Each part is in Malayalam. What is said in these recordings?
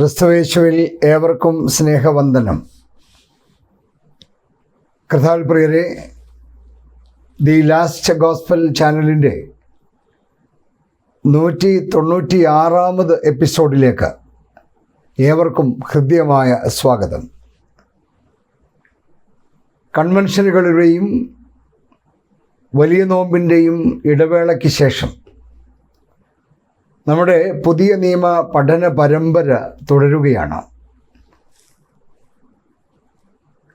ക്രിസ്തുവേശുവിൽ ഏവർക്കും സ്നേഹവന്ദനം. കൃതാൽ പ്രിയരെ ദി ലാസ്റ്റ് ഗോസ്ബൽ ചാനലിന്റെ നൂറ്റി തൊണ്ണൂറ്റി ആറാമത് എപ്പിസോഡിലേക്ക് ഏവർക്കും ഹൃദ്യമായ സ്വാഗതം. കൺവെൻഷനുകളുടെയും വലിയ നോമ്പിന്റെയും ഇടവേളയ്ക്ക് ശേഷം നമ്മുടെ പുതിയ നിയമ പഠന പരമ്പര തുടരുകയാണ്.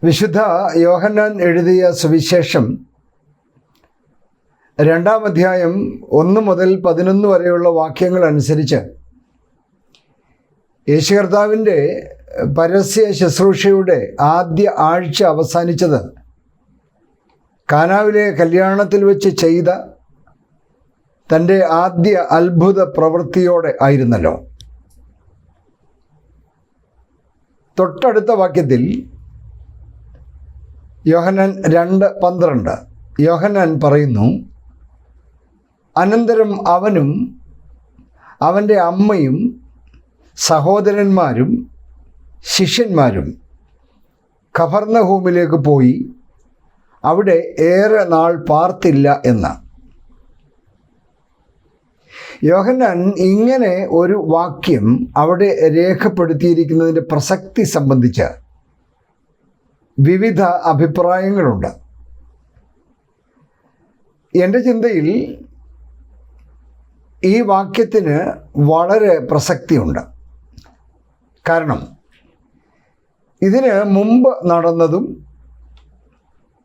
വിശുദ്ധ യോഹന്നാൻ എഴുതിയ സുവിശേഷം രണ്ടാം അധ്യായം ഒന്ന് മുതൽ പതിനൊന്ന് വരെയുള്ള വാക്യങ്ങൾ അനുസരിച്ച് യേശു കർത്താവിന്റെ പരസ്യ ശുശ്രൂഷയുടെ ആദ്യ ആഴ്ച അവസാനിച്ചത് കാനാവിലെ കല്യാണത്തിൽ വെച്ച് ചെയ്ത തന്റെ ആദ്യ അത്ഭുത പ്രവൃത്തിയോടെ ആയിരുന്നല്ലോ. തൊട്ടടുത്ത വാക്യത്തിൽ യോഹനൻ രണ്ട് പന്ത്രണ്ട്. യോഹനൻ പറയുന്നു അനന്തരം അവനും അവന്റെ അമ്മയും സഹോദരന്മാരും ശിഷ്യന്മാരും ഖബർണഹൂമിലേക്ക് പോയി അവിടെ ഏറെ നാൾ പാർത്തില്ല എന്ന്. യോഹന്നാൻ ഇങ്ങനെ ഒരു വാക്യം അവിടെ രേഖപ്പെടുത്തിയിരിക്കുന്നതിന്റെ പ്രസക്തി സംബന്ധിച്ച് വിവിധ അഭിപ്രായങ്ങളുണ്ട്. എന്റെ ചിന്തയിൽ ഈ വാക്യത്തിന് വളരെ പ്രസക്തിയുണ്ട്. കാരണം ഇതിന് മുമ്പ് നടന്നതും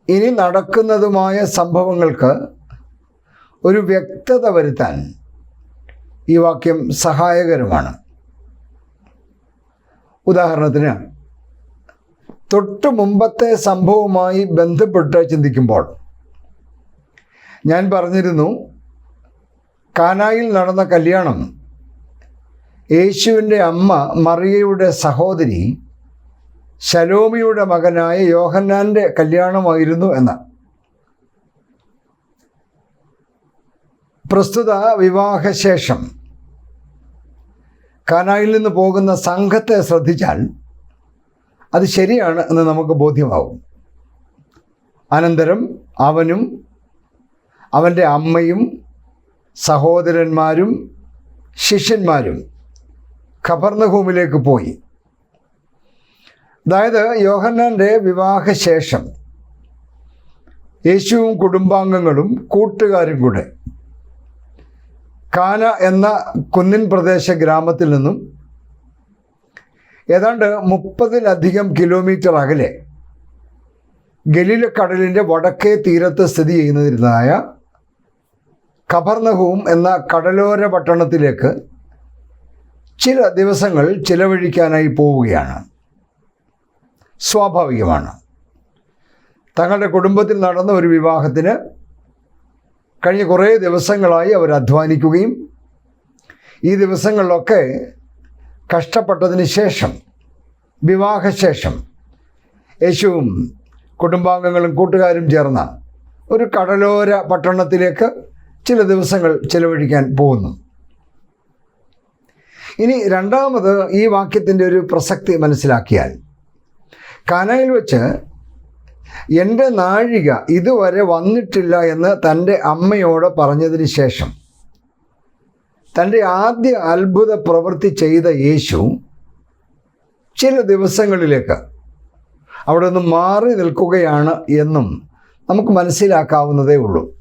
ഇനി നടക്കുന്നതുമായ സംഭവങ്ങൾക്ക് ഒരു വ്യക്തത വരുത്താൻ ഈ വാക്യം സഹായകരമാണ്. ഉദാഹരണത്തിന് തൊട്ടു മുമ്പത്തെ സംഭവവുമായി ബന്ധപ്പെട്ട് ചിന്തിക്കുമ്പോൾ ഞാൻ പറഞ്ഞിരുന്നു കാനായിൽ നടന്ന കല്യാണം യേശുവിന്റെ അമ്മ മറിയയുടെ സഹോദരി ശലോമിയുടെ മകനായ യോഹന്നാന്റെ കല്യാണമായിരുന്നു എന്ന്. പ്രസ്തുത വിവാഹശേഷം കാനായിൽ നിന്ന് പോകുന്ന സംഘത്തെ ശ്രദ്ധിച്ചാൽ അത് ശരിയാണ് എന്ന് നമുക്ക് ബോധ്യമാവും. അനന്തരം അവനും അവന്റെ അമ്മയും സഹോദരന്മാരും ശിഷ്യന്മാരും ഖബർണഹൂമിലേക്ക് പോയി. അതായത് യോഹന്നാന്റെ വിവാഹശേഷം യേശുവും കുടുംബാംഗങ്ങളും കൂട്ടുകാരും കൂടെ കാന എന്ന കുന്നിൻ പ്രദേശ ഗ്രാമത്തിൽ നിന്നും ഏതാണ്ട് മുപ്പതിലധികം കിലോമീറ്റർ അകലെ ഗലീല കടലിന്റെ വടക്കേ തീരത്ത് സ്ഥിതി ചെയ്യുന്നതിരുന്നതായ കബർനഹൂം എന്ന കടലോര പട്ടണത്തിലേക്ക് ചില ദിവസങ്ങൾ ചിലവഴിക്കാനായി പോവുകയാണ്. സ്വാഭാവികമാണ്. തങ്ങളുടെ കുടുംബത്തിൽ നടന്ന ഒരു വിവാഹത്തിന് കഴിഞ്ഞ കുറേ ദിവസങ്ങളായി അവർ അധ്വാനിക്കുകയും ഈ ദിവസങ്ങളിലൊക്കെ കഷ്ടപ്പെട്ടതിന് ശേഷം വിവാഹശേഷം യേശുവും കുടുംബാംഗങ്ങളും കൂട്ടുകാരും ചേർന്ന ഒരു കടലോര പട്ടണത്തിലേക്ക് ചില ദിവസങ്ങൾ ചിലവഴിക്കാൻ പോകുന്നു. ഇനി രണ്ടാമത് ഈ വാക്യത്തിന്റെ ഒരു പ്രസക്തി മനസ്സിലാക്കിയാൽ കാനയിൽ വെച്ച് എന്റെ നാഴിക ഇതുവരെ വന്നിട്ടില്ല എന്ന് തന്റെ അമ്മയോട് പറഞ്ഞതിന് ശേഷം തന്റെ ആദ്യ അത്ഭുത പ്രവൃത്തി ചെയ്ത യേശു ചില ദിവസങ്ങളിലേക്ക് അവിടെ നിന്ന് മാറി നിൽക്കുകയാണ് എന്നും നമുക്ക് മനസ്സിലാക്കാവുന്നതേ ഉള്ളൂ.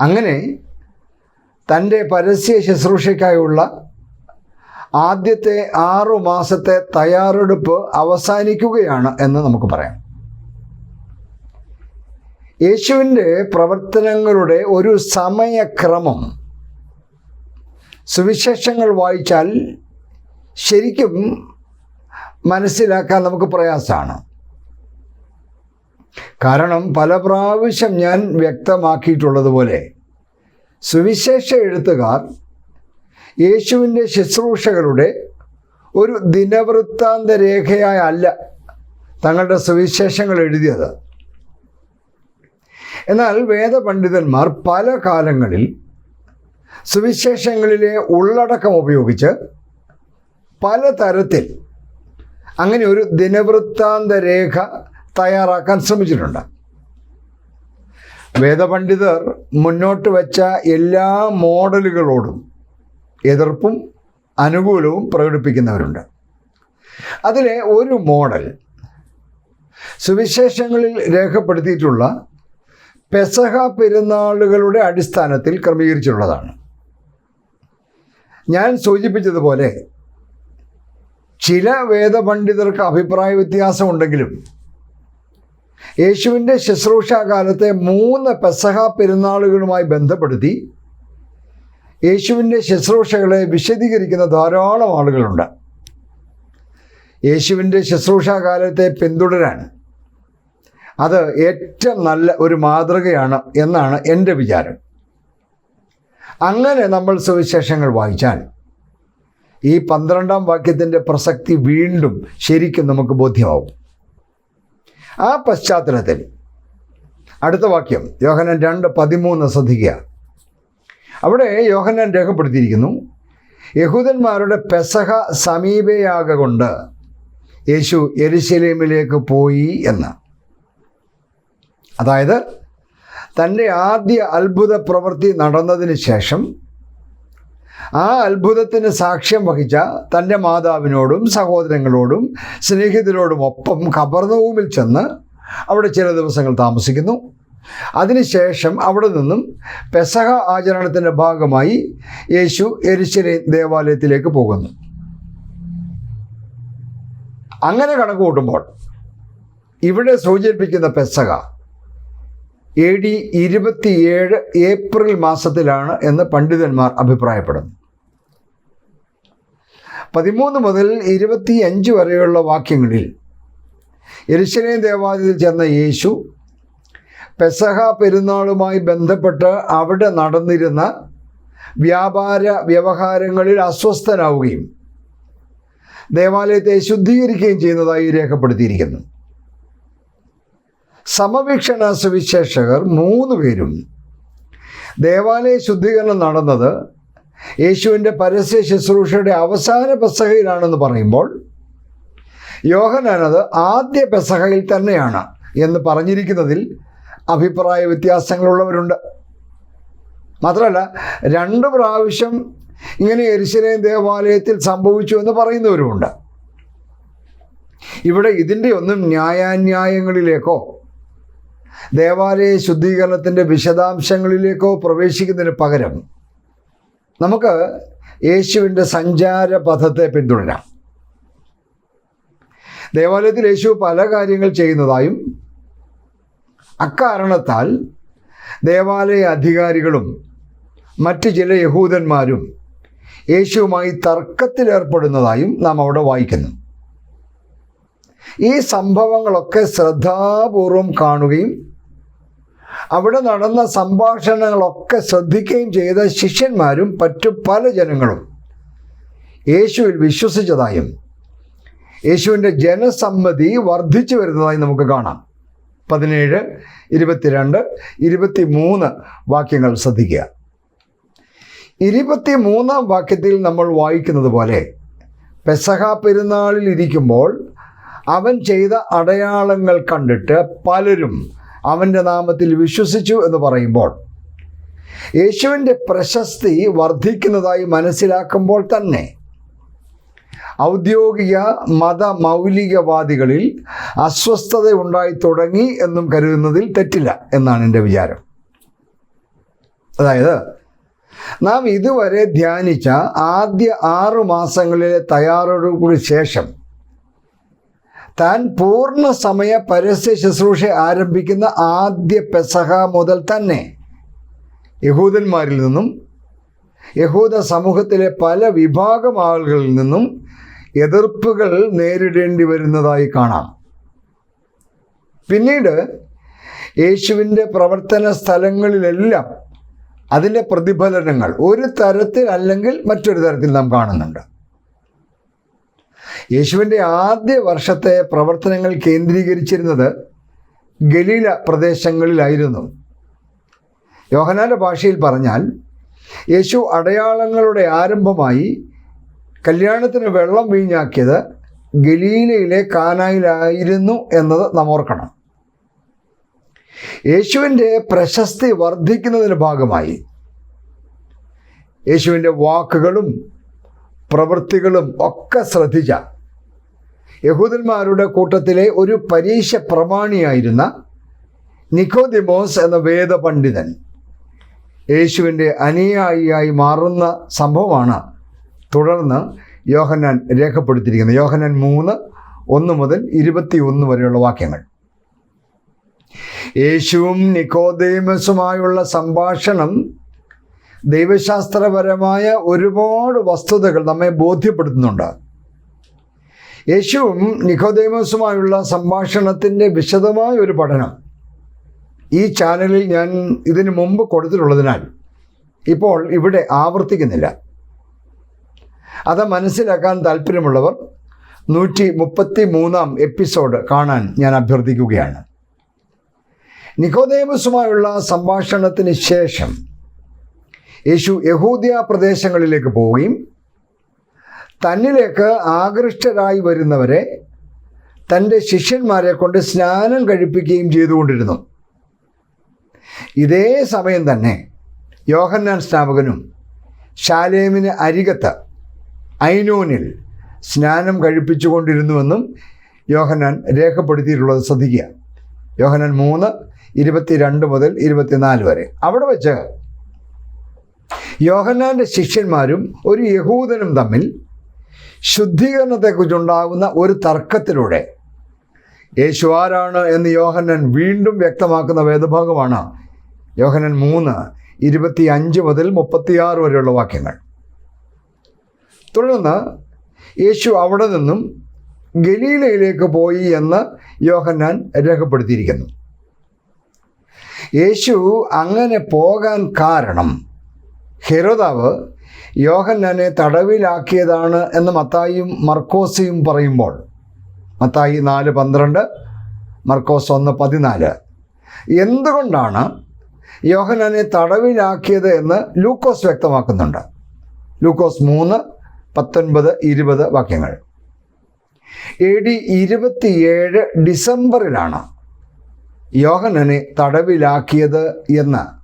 അങ്ങനെ തന്റെ പരസ്യ ശുശ്രൂഷയ്ക്കായുള്ള ആദ്യത്തെ ആറു മാസത്തെ തയ്യാറെടുപ്പ് അവസാനിക്കുകയാണ് എന്ന് നമുക്ക് പറയാം. യേശുവിന്റെ പ്രവർത്തനങ്ങളുടെ ഒരു സമയക്രമം സുവിശേഷങ്ങൾ വായിച്ചാൽ ശരിക്കും മനസ്സിലാക്കാൻ നമുക്ക് പ്രയാസമാണ്. കാരണം പല പ്രാവശ്യം ഞാൻ വ്യക്തമാക്കിയിട്ടുള്ളതുപോലെ സുവിശേഷ എഴുത്തുകാർ യേശുവിന്റെ ശുശ്രൂഷകളുടെ ഒരു ദിനവൃത്താന്ത രേഖയായല്ല തങ്ങളുടെ സുവിശേഷങ്ങൾ എഴുതിയത്. എന്നാൽ വേദപണ്ഡിതന്മാർ പല കാലങ്ങളിൽ സുവിശേഷങ്ങളിലെ ഉള്ളടക്കം ഉപയോഗിച്ച് പല തരത്തിൽ അങ്ങനെ ഒരു ദിനവൃത്താന്ത രേഖ തയ്യാറാക്കാൻ ശ്രമിച്ചിട്ടുണ്ട്. വേദപണ്ഡിതർ മുന്നോട്ട് വച്ച എല്ലാ മോഡലുകളോടും എതിർപ്പും അനുകൂലവും പ്രകടിപ്പിക്കുന്നവരുണ്ട്. അതിലെ ഒരു മോഡൽ സുവിശേഷങ്ങളിൽ രേഖപ്പെടുത്തിയിട്ടുള്ള പെസഹ പെരുന്നാളുകളുടെ അടിസ്ഥാനത്തിൽ ക്രമീകരിച്ചിട്ടുള്ളതാണ്. ഞാൻ സൂചിപ്പിച്ചതുപോലെ ചില വേദപണ്ഡിതർക്ക് അഭിപ്രായ വ്യത്യാസമുണ്ടെങ്കിലും യേശുവിന്റെ ശുശ്രൂഷാകാലത്തെ മൂന്ന് പെസഹ പെരുന്നാളുകളുമായി ബന്ധപ്പെടുത്തി യേശുവിന്റെ ശുശ്രൂഷകളെ വിശദീകരിക്കുന്ന ധാരാളം ആളുകളുണ്ട്. യേശുവിന്റെ ശുശ്രൂഷാകാലത്തെ പിന്തുടരാൻ അത് ഏറ്റവും നല്ല ഒരു മാതൃകയാണ് എന്നാണ് എന്റെ വിചാരം. അങ്ങനെ നമ്മൾ സുവിശേഷങ്ങൾ വായിച്ചാൽ ഈ പന്ത്രണ്ടാം വാക്യത്തിന്റെ പ്രസക്തി വീണ്ടും ശരിക്കും നമുക്ക് ബോധ്യമാവും. ആ പശ്ചാത്തലത്തിൽ അടുത്ത വാക്യം യോഹനൻ രണ്ട് പതിമൂന്ന് ശ്രദ്ധിക്കുക. അവിടെ യോഹനൻ രേഖപ്പെടുത്തിയിരിക്കുന്നു യഹൂദന്മാരുടെ പെസഹ സമീപയാകൊണ്ട് യേശു എരുശലേമിലേക്ക് പോയി എന്ന്. അതായത് തന്റെ ആദ്യ അത്ഭുത പ്രവൃത്തി നടന്നതിന് ശേഷം ആ അത്ഭുതത്തിന് സാക്ഷ്യം വഹിച്ച തന്റെ മാതാവിനോടും സഹോദരങ്ങളോടും സ്നേഹിതരോടും ഒപ്പം ഖബർനവുമിൽ ചെന്ന് അവിടെ ചില ദിവസങ്ങൾ താമസിക്കുന്നു. അതിനുശേഷം അവിടെ നിന്നും പെസഹ ആചരണത്തിന്റെ ഭാഗമായി യേശു എരിശ്ശേരി ദേവാലയത്തിലേക്ക് പോകുന്നു. അങ്ങനെ കണക്ക് കൂട്ടുമ്പോൾ ഇവിടെ സൂചിപ്പിക്കുന്ന പെസഹ എ ഡി ഇരുപത്തിയേഴ് ഏപ്രിൽ മാസത്തിലാണ് എന്ന് പണ്ഡിതന്മാർ അഭിപ്രായപ്പെടുന്നു. പതിമൂന്ന് മുതൽ ഇരുപത്തി അഞ്ച് വരെയുള്ള വാക്യങ്ങളിൽ എരിശനേ ദേവാലയത്തിൽ ചെന്ന യേശു പെസഹ പെരുന്നാളുമായി ബന്ധപ്പെട്ട് അവിടെ നടന്നിരുന്ന വ്യാപാര വ്യവഹാരങ്ങളിൽ അസ്വസ്ഥനാവുകയും ദേവാലയത്തെ ശുദ്ധീകരിക്കുകയും ചെയ്യുന്നതായി രേഖപ്പെടുത്തിയിരിക്കുന്നു. സമവീക്ഷണ സുവിശേഷകർ മൂന്ന് പേരും. ദേവാലയ ശുദ്ധീകരണം നടന്നത് യേശുവിന്റെ പരസ്യ ശുശ്രൂഷയുടെ അവസാന പെസഹയിലാണെന്ന് പറയുമ്പോൾ യോഹനാനത് ആദ്യ പെസഹയിൽ തന്നെയാണ് എന്ന് പറഞ്ഞിരിക്കുന്നതിൽ അഭിപ്രായ വ്യത്യാസങ്ങളുള്ളവരുണ്ട്. മാത്രമല്ല രണ്ട് പ്രാവശ്യം ഇങ്ങനെ എരിശിലേം ദേവാലയത്തിൽ സംഭവിച്ചു എന്ന് പറയുന്നവരുമുണ്ട്. ഇവിടെ ഇതിന്റെ ഒന്നും ന്യായാന്യായങ്ങളിലേക്കോ ദേവാലയ ശുദ്ധീകരണത്തിന്റെ വിശദാംശങ്ങളിലേക്കോ പ്രവേശിക്കുന്നതിന് പകരം നമുക്ക് യേശുവിന്റെ സഞ്ചാര പഥത്തെ പിന്തുടരാം. ദേവാലയത്തിൽ യേശു പല കാര്യങ്ങൾ ചെയ്യുന്നതായും അക്കാരണത്താൽ ദേവാലയ അധികാരികളും മറ്റ് ചില യഹൂദന്മാരും യേശുവുമായി തർക്കത്തിലേർപ്പെടുന്നതായും നാം അവിടെ വായിക്കുന്നു. ഈ സംഭവങ്ങളൊക്കെ ശ്രദ്ധാപൂർവം കാണുകയും അവിടെ നടന്ന സംഭാഷണങ്ങളൊക്കെ ശ്രദ്ധിക്കുകയും ചെയ്ത ശിഷ്യന്മാരും മറ്റു പല ജനങ്ങളും യേശുവിൽ വിശ്വസിച്ചതായും യേശുവിന്റെ ജനസമ്മതി വർദ്ധിച്ചു വരുന്നതായി നമുക്ക് കാണാം. പതിനേഴ് ഇരുപത്തിരണ്ട് ഇരുപത്തി മൂന്ന് വാക്യങ്ങൾ ശ്രദ്ധിക്കുക. ഇരുപത്തി മൂന്നാം വാക്യത്തിൽ നമ്മൾ വായിക്കുന്നത് പോലെ പെസഹ പെരുന്നാളിൽ ഇരിക്കുമ്പോൾ അവൻ ചെയ്ത അടയാളങ്ങൾ കണ്ടിട്ട് പലരും അവന്റെ നാമത്തിൽ വിശ്വസിച്ചു എന്ന് പറയുമ്പോൾ യേശുവിന്റെ പ്രശസ്തി വർദ്ധിക്കുന്നതായി മനസ്സിലാക്കുമ്പോൾ തന്നെ ഔദ്യോഗിക മത മൗലികവാദികളിൽ അസ്വസ്ഥത ഉണ്ടായി തുടങ്ങി എന്നും കരുതുന്നതിൽ തെറ്റില്ല എന്നാണ് എന്റെ വിചാരം. അതായത് നാം ഇതുവരെ ധ്യാനിച്ച ആദ്യ ആറു മാസങ്ങളിലെ തയ്യാറെടുപ്പിന് ശേഷം താൻ പൂർണ സമയ പരസ്യ ശുശ്രൂഷ ആരംഭിക്കുന്ന ആദ്യ പെസഹ മുതൽ തന്നെ. യഹൂദന്മാരിൽ നിന്നും യഹൂദ സമൂഹത്തിലെ പല വിഭാഗം ആളുകളിൽ നിന്നും എതിർപ്പുകൾ നേരിടേണ്ടി വരുന്നതായി കാണാം. പിന്നീട് യേശുവിന്റെ പ്രവർത്തന സ്ഥലങ്ങളിലെല്ലാം അതിന്റെ പ്രതിഫലനങ്ങൾ ഒരു തരത്തിൽ അല്ലെങ്കിൽ മറ്റൊരു തരത്തിൽ നാം കാണുന്നുണ്ട്. യേശുവിന്റെ ആദ്യ വർഷത്തെ പ്രവർത്തനങ്ങൾ കേന്ദ്രീകരിച്ചിരുന്നത് ഗലീല പ്രദേശങ്ങളിലായിരുന്നു. യോഹനാന്റെ ഭാഷയിൽ പറഞ്ഞാൽ യേശു അടയാളങ്ങളുടെ ആരംഭമായി കല്യാണത്തിന് വെള്ളം വീഞ്ഞാക്കിയത് ഗലീലയിലെ കാനായിലായിരുന്നു എന്നത് നാം ഓർക്കണം. യേശുവിന്റെ പ്രശസ്തി വർദ്ധിക്കുന്നതിന് ഭാഗമായി യേശുവിന്റെ വാക്കുകളും പ്രവൃത്തികളും ഒക്കെ ശ്രദ്ധിച്ച യഹൂദന്മാരുടെ കൂട്ടത്തിലെ ഒരു പരീക്ഷ പ്രമാണിയായിരുന്ന നിക്കോദിമോസ് എന്ന വേദപണ്ഡിതൻ യേശുവിന്റെ അനുയായിയായി മാറുന്ന സംഭവമാണ് തുടർന്ന് യോഹന്നാൻ രേഖപ്പെടുത്തിയിരിക്കുന്നത്. യോഹന്നാൻ മൂന്ന് ഒന്ന് മുതൽ ഇരുപത്തി ഒന്ന് വരെയുള്ള വാക്യങ്ങൾ. യേശുവും നിക്കോദേമസുമായുള്ള സംഭാഷണം ദൈവശാസ്ത്രപരമായ ഒരുപാട് വസ്തുതകൾ നമ്മെ ബോധ്യപ്പെടുത്തുന്നുണ്ട്. യേശുവും നിക്കോദേമസുമായുള്ള സംഭാഷണത്തിന്റെ വിശദമായ ഒരു പഠനം ഈ ചാനലിൽ ഞാൻ ഇതിനു മുമ്പ് കൊടുത്തിട്ടുള്ളതിനാൽ ഇപ്പോൾ ഇവിടെ ആവർത്തിക്കുന്നില്ല. അത് മനസ്സിലാക്കാൻ താല്പര്യമുള്ളവർ നൂറ്റി മുപ്പത്തി മൂന്നാം എപ്പിസോഡ് കാണാൻ ഞാൻ അഭ്യർത്ഥിക്കുകയാണ്. നിക്കോദേമസുമായുള്ള സംഭാഷണത്തിന് ശേഷം യേശു യഹൂദിയ പ്രദേശങ്ങളിലേക്ക് പോവുകയും തന്നിലേക്ക് ആകൃഷ്ടരായി വരുന്നവരെ തന്റെ ശിഷ്യന്മാരെ കൊണ്ട് സ്നാനം കഴിപ്പിക്കുകയും ചെയ്തുകൊണ്ടിരുന്നു. ഇതേ സമയം തന്നെ യോഹന്നാൻ സ്നാപകനും ശാലേമിന് അരികത്ത് ഐനോനിൽ സ്നാനം കഴിപ്പിച്ചുകൊണ്ടിരുന്നുവെന്നും യോഹന്നാൻ രേഖപ്പെടുത്തിയിട്ടുള്ളത് ശ്രദ്ധിക്കുക. യോഹന്നാൻ മൂന്ന് ഇരുപത്തിരണ്ട് മുതൽ ഇരുപത്തിനാല് വരെ. അവിടെ വെച്ച് യോഹന്നാന്റെ ശിഷ്യന്മാരും ഒരു യഹൂദനും തമ്മിൽ ശുദ്ധീകരണത്തെക്കുറിച്ചുണ്ടാകുന്ന ഒരു തർക്കത്തിലൂടെ യേശു ആരാണ് എന്ന് യോഹന്നൻ വീണ്ടും വ്യക്തമാക്കുന്ന വേദഭാഗമാണ്. യോഹനൻ മൂന്ന് ഇരുപത്തി അഞ്ച് മുതൽ മുപ്പത്തിയാറ് വരെയുള്ള വാക്യങ്ങൾ. തുടർന്ന് യേശു അവിടെ നിന്നും ഗലീലയിലേക്ക് പോയി എന്ന് യോഹന്നാൻ രേഖപ്പെടുത്തിയിരിക്കുന്നു. യേശു അങ്ങനെ പോകാൻ കാരണം ഹെരോദാവ് യോഹന്നാനെ തടവിലാക്കിയതാണ് എന്ന് മത്തായിയും മർക്കോസിയും പറയുമ്പോൾ. മത്തായി നാല് പന്ത്രണ്ട് മർക്കോസ് ഒന്ന് പതിനാല്. എന്തുകൊണ്ടാണ് യോഹനാനെ തടവിലാക്കിയത് എന്ന് ലൂക്കോസ് വ്യക്തമാക്കുന്നുണ്ട്. ലൂക്കോസ് മൂന്ന് പത്തൊൻപത് ഇരുപത് വാക്യങ്ങൾ. എ ഡി ഇരുപത്തിയേഴ് ഡിസംബറിലാണ് യോഹനനെ തടവിലാക്കിയത് എന്ന്.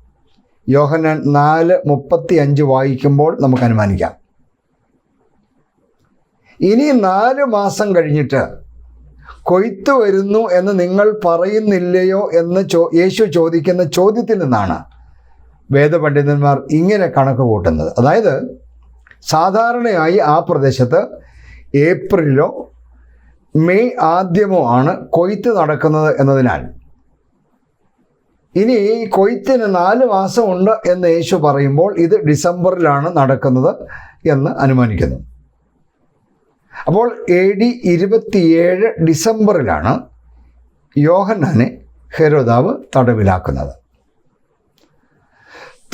യോഹനൻ നാല് മുപ്പത്തി അഞ്ച് വായിക്കുമ്പോൾ നമുക്ക് അനുമാനിക്കാം. ഇനി നാല് മാസം കഴിഞ്ഞിട്ട് കൊയ്ത്ത് വരുന്നു എന്ന് നിങ്ങൾ പറയുന്നില്ലയോ എന്ന് ചോ യേശു ചോദിക്കുന്ന ചോദ്യത്തിൽ നിന്നാണ് വേദപണ്ഡിതന്മാർ ഇങ്ങനെ കണക്ക് കൂട്ടുന്നത്. അതായത് സാധാരണയായി ആ പ്രദേശത്ത് ഏപ്രിലോ മെയ് ആദ്യമോ ആണ് കൊയ്ത്ത് നടക്കുന്നത് എന്നതിനാൽ ഇനി കൊയ്ത്തിന് നാല് മാസമുണ്ട് എന്ന് യേശു പറയുമ്പോൾ ഇത് ഡിസംബറിലാണ് നടക്കുന്നത് എന്ന് അനുമാനിക്കുന്നു. അപ്പോൾ എ ഡി ഇരുപത്തിയേഴ് ഡിസംബറിലാണ് യോഹന്നാനെ ഹെരോദാവ് തടവിലാക്കുന്നത്.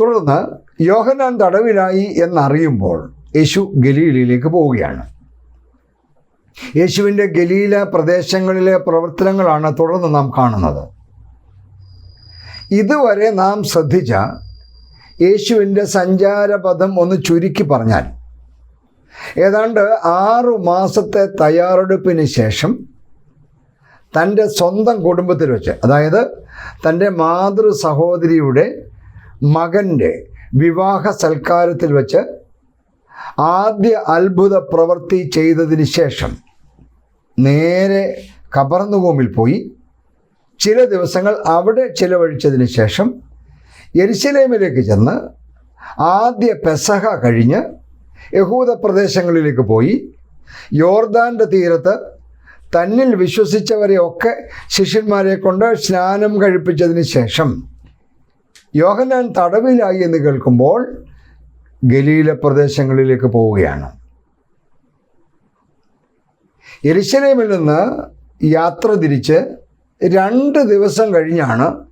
തുടർന്ന് യോഹന്നാൻ തടവിലായി എന്നറിയുമ്പോൾ യേശു ഗലീലയിലേക്ക് പോവുകയാണ്. യേശുവിന്റെ ഗലീല പ്രദേശങ്ങളിലെ പ്രവർത്തനങ്ങളാണ് തുടർന്ന് നാം കാണുന്നത്. ഇതുവരെ നാം ശ്രദ്ധിച്ച യേശുവിന്റെ സഞ്ചാരപഥം ഒന്ന് ചുരുക്കി പറഞ്ഞാൽ ഏതാണ്ട് ആറു മാസത്തെ തയ്യാറെടുപ്പിന് ശേഷം തന്റെ സ്വന്തം കുടുംബത്തിൽ വെച്ച് അതായത് തന്റെ മാതൃ സഹോദരിയുടെ മകന്റെ വിവാഹ സൽക്കാരത്തിൽ വെച്ച് ആദ്യ അത്ഭുത പ്രവൃത്തി ചെയ്തതിന് ശേഷം നേരെ കബർന്നുകോമിൽ പോയി ചില ദിവസങ്ങൾ അവിടെ ചിലവഴിച്ചതിന് ശേഷം എരിശിലേമിലേക്ക് ചെന്ന് ആദ്യ പെസഹ കഴിഞ്ഞ് യഹൂദ പ്രദേശങ്ങളിലേക്ക് പോയി യോർദാന്റെ തീരത്ത് തന്നിൽ വിശ്വസിച്ചവരെയൊക്കെ ശിഷ്യന്മാരെ കൊണ്ട് സ്നാനം കഴിപ്പിച്ചതിന് ശേഷം യോഹനാൻ തടവിലായി എന്ന് കേൾക്കുമ്പോൾ ഗലീല പ്രദേശങ്ങളിലേക്ക് പോവുകയാണ്. എരിശലേമിൽ നിന്ന് യാത്ര തിരിച്ച് രണ്ട് ദിവസം കഴിഞ്ഞാണ്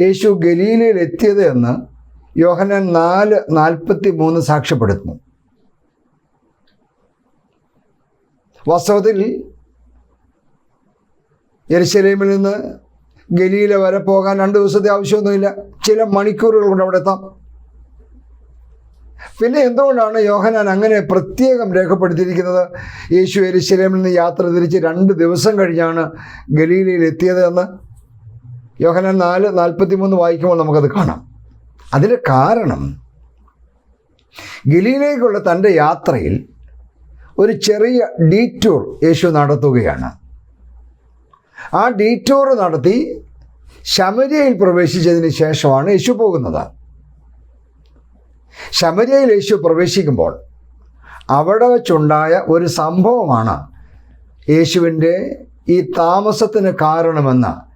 യേശു ഗലീലയിൽ എത്തിയത് എന്ന് യോഹനൻ നാല് നാൽപ്പത്തി മൂന്ന് സാക്ഷ്യപ്പെടുത്തുന്നു. വാസ്തവത്തിൽ എരിശലേമിൽ നിന്ന് ഗലീല വരെ പോകാൻ രണ്ട് ദിവസത്തെ ആവശ്യമൊന്നുമില്ല. ചില മണിക്കൂറുകൾ കൊണ്ട് അവിടെ എത്താം. പിന്നെ എന്തുകൊണ്ടാണ് യോഹനാൻ അങ്ങനെ പ്രത്യേകം രേഖപ്പെടുത്തിയിരിക്കുന്നത്? യേശു എരിശിലേമിൽ നിന്ന് യാത്ര തിരിച്ച് രണ്ട് ദിവസം കഴിഞ്ഞാണ് ഗലീലയിൽ എത്തിയത് എന്ന് യോഹനാൻ നാല് നാൽപ്പത്തി മൂന്ന് വായിക്കുമ്പോൾ നമുക്കത് കാണാം. അതിന് കാരണം ഗലീലയിലേക്കുള്ള തന്റെ യാത്രയിൽ ഒരു ചെറിയ ഡീറ്റൂർ യേശു നടത്തുകയാണ്. ആ ഡീറ്റൂർ നടത്തി ശമരിയയിൽ പ്രവേശിച്ചതിന് ശേഷമാണ് യേശു പോകുന്നത്. ശമരിയയിൽ യേശു പ്രവേശിക്കുമ്പോൾ അവിടെ വെച്ചുണ്ടായ ഒരു സംഭവമാണ് യേശുവിന്റെ ഈ താമസത്തിന് കാരണമെന്ന്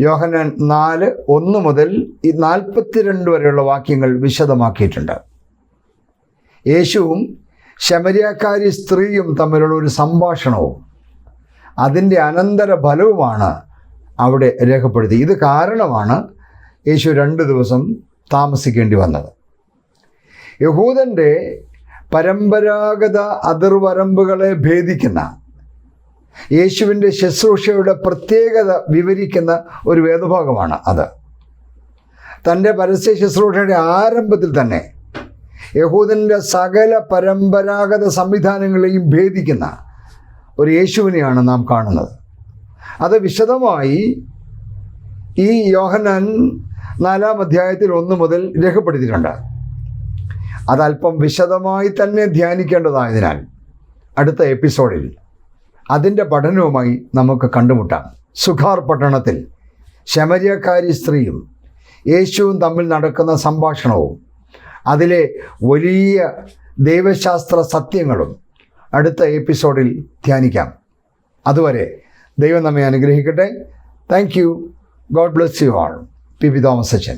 യോഹനൻ നാല് ഒന്ന് മുതൽ ഈ നാൽപ്പത്തിരണ്ട് വരെയുള്ള വാക്യങ്ങൾ വിശദമാക്കിയിട്ടുണ്ട്. യേശുവും ശമരിയാക്കാരി സ്ത്രീയും തമ്മിലുള്ള ഒരു സംഭാഷണവും അതിന്റെ അനന്തര ഫലവുമാണ് അവിടെ രേഖപ്പെടുത്തി. ഇത് കാരണമാണ് യേശു രണ്ട് ദിവസം താമസിക്കേണ്ടി വന്നത്. യഹൂദന്റെ പരമ്പരാഗത അതിർവരമ്പുകളെ ഭേദിക്കുന്ന യേശുവിന്റെ ശുശ്രൂഷയുടെ പ്രത്യേകത വിവരിക്കുന്ന ഒരു വേദഭാഗമാണ് അത്. തന്റെ പരസ്യ ശുശ്രൂഷയുടെ ആരംഭത്തിൽ തന്നെ യഹൂദന്റെ സകല പരമ്പരാഗത സംവിധാനങ്ങളെയും ഭേദിക്കുന്ന ഒരു യേശുവിനെയാണ് നാം കാണുന്നത്. അത് വിശദമായി ഈ യോഹനൻ നാലാം അധ്യായത്തിൽ ഒന്ന് മുതൽ രേഖപ്പെടുത്തിയിട്ടുണ്ട്. അതല്പം വിശദമായി തന്നെ ധ്യാനിക്കേണ്ടതായതിനാൽ അടുത്ത എപ്പിസോഡിൽ അതിന്റെ പഠനവുമായി നമുക്ക് കണ്ടുമുട്ടാം. സുഖാർ പട്ടണത്തിൽ ശമരിയക്കാരി സ്ത്രീയും യേശുവും തമ്മിൽ നടക്കുന്ന സംഭാഷണവും അതിലെ വലിയ ദൈവശാസ്ത്ര സത്യങ്ങളും അടുത്ത എപ്പിസോഡിൽ ധ്യാനിക്കാം. അതുവരെ ദൈവം നമ്മെ അനുഗ്രഹിക്കട്ടെ. Thank you. God bless you all. P. P. Thomas അച്ഛൻ